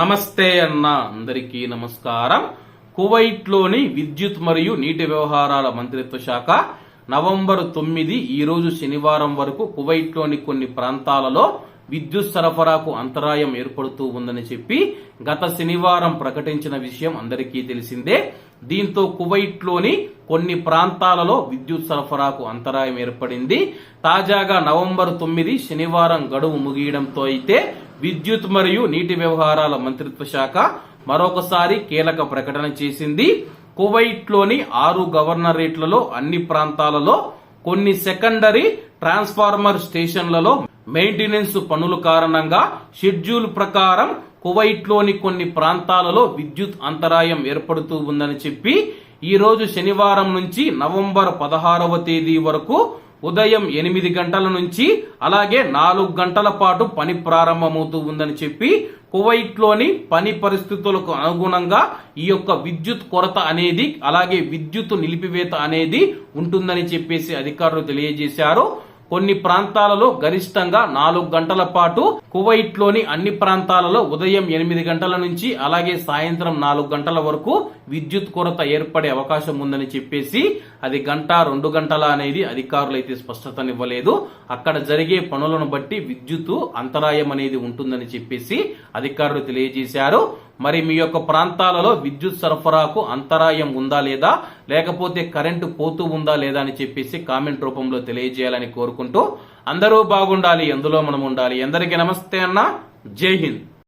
నమస్తే అన్న అందరికీ నమస్కారం. కువైట్లోని విద్యుత్ మరియు నీటి వ్యవహారాల మంత్రిత్వ శాఖ నవంబర్ తొమ్మిది ఈరోజు శనివారం వరకు కువైట్లోని కొన్ని ప్రాంతాలలో విద్యుత్ సరఫరాకు అంతరాయం ఏర్పడుతూ ఉందని చెప్పి గత శనివారం ప్రకటించిన విషయం అందరికీ తెలిసిందే. దీంతో కువైట్లోని కొన్ని ప్రాంతాలలో విద్యుత్ సరఫరాకు అంతరాయం ఏర్పడింది. తాజాగా నవంబర్ తొమ్మిది శనివారం గడువు ముగియడంతో అయితే విద్యుత్ మరియు నీటి వ్యవహారాల మంత్రిత్వ శాఖ మరొకసారి కీలక ప్రకటన చేసింది. కువైట్లోని ఆరు గవర్నరేట్లలో అన్ని ప్రాంతాలలో కొన్ని సెకండరీ ట్రాన్స్ఫార్మర్ స్టేషన్లలో మెయింటెనెన్స్ పనుల కారణంగా షెడ్యూల్ ప్రకారం కువైట్లోని కొన్ని ప్రాంతాలలో విద్యుత్ అంతరాయం ఏర్పడుతూ ఉందని చెప్పి ఈ రోజు శనివారం నుంచి నవంబర్ పదహారవ తేదీ వరకు ఉదయం ఎనిమిది గంటల నుంచి అలాగే నాలుగు గంటల పాటు పని ప్రారంభమవుతూ ఉందని చెప్పి కువైట్లోని పని పరిస్థితులకు అనుగుణంగా ఈ యొక్క విద్యుత్ కొరత అనేది అలాగే విద్యుత్ నిలిపివేత అనేది ఉంటుందని చెప్పేసి అధికారులు తెలియజేశారు. కొన్ని ప్రాంతాలలో గరిష్టంగా నాలుగు గంటల పాటు కువైట్లోని అన్ని ప్రాంతాలలో ఉదయం ఎనిమిది గంటల నుంచి అలాగే సాయంత్రం నాలుగు గంటల వరకు విద్యుత్ కొరత ఏర్పడే అవకాశం ఉందని చెప్పేసి అది గంట రెండు గంటల అనేది అధికారులు అయితే స్పష్టతనివ్వలేదు. అక్కడ జరిగే పనులను బట్టి విద్యుత్ అంతరాయం అనేది ఉంటుందని చెప్పేసి అధికారులు తెలియజేశారు. మరి మీ యొక్క ప్రాంతాలలో విద్యుత్ సరఫరాకు అంతరాయం ఉందా లేదా లేకపోతే కరెంటు పోతూ ఉందా లేదా అని చెప్పేసి కామెంట్ రూపంలో తెలియజేయాలని కోరుకుంటూ అందరూ బాగుండాలి ఎందులో మనం ఉండాలి. ఎందరికీ నమస్తే అన్న. జై హింద్.